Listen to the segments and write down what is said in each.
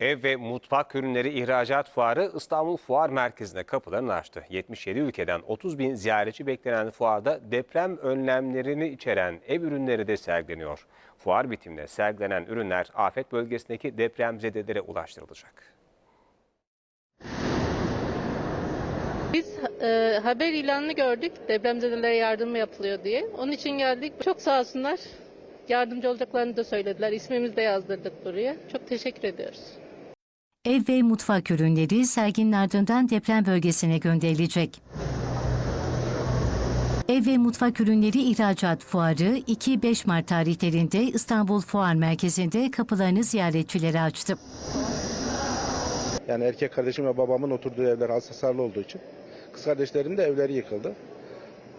Ev ve mutfak ürünleri ihracat fuarı İstanbul Fuar Merkezi'nde kapılarını açtı. 77 ülkeden 30 bin ziyaretçi beklenen fuarda deprem önlemlerini içeren ev ürünleri de sergileniyor. Fuar bitiminde sergilenen ürünler afet bölgesindeki depremzedelere ulaştırılacak. Biz e, haber ilanını gördük. Depremzedelere yardım yapılıyor diye. Onun için geldik. Çok sağ olsunlar. Yardımcı olacaklarını da söylediler. İsmimizi de yazdırdık buraya. Çok teşekkür ediyoruz. Ev ve mutfak ürünleri serginin ardından deprem bölgesine gönderilecek. Ev ve mutfak ürünleri ihracat fuarı 2-5 Mart tarihlerinde İstanbul Fuar Merkezi'nde kapılarını ziyaretçilere açtı. Yani erkek kardeşim ve babamın oturduğu evler hasarlı olduğu için. Kız kardeşlerin de evleri yıkıldı.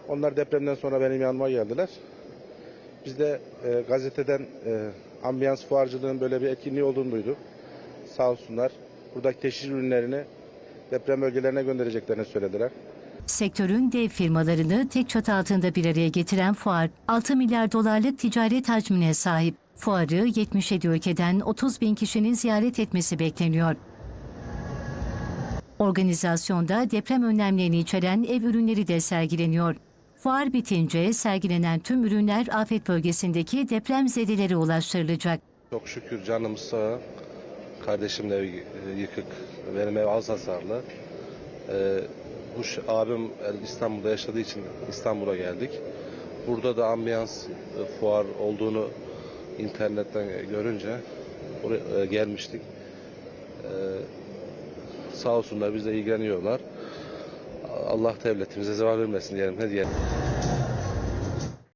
Onlar depremden sonra benim yanıma geldiler. Biz de e, gazeteden e, ambiyans fuarcılığın böyle bir etkinliği olduğunu duyduk. Sağ olsunlar. Buradaki teşhis ürünlerini deprem bölgelerine göndereceklerini söylediler. Sektörün dev firmalarını tek çatı altında bir araya getiren fuar, 6 milyar dolarlık ticaret hacmine sahip. Fuarı 77 ülkeden 30 bin kişinin ziyaret etmesi bekleniyor. Organizasyonda deprem önlemlerini içeren ev ürünleri de sergileniyor. Fuar bitince sergilenen tüm ürünler afet bölgesindeki depremzedelere ulaştırılacak. Çok şükür canımız sağ. Kardeşimin evi e, yıkık. Benim ev az hasarlı. Ee, bu abim İstanbul'da yaşadığı için İstanbul'a geldik. Burada da ambiyans e, fuar olduğunu internetten görünce buraya e, gelmiştik. Ee, sağ olsunlar bizle ilgileniyorlar. Allah devletimize zeval vermesin diyelim. Ne diyelim?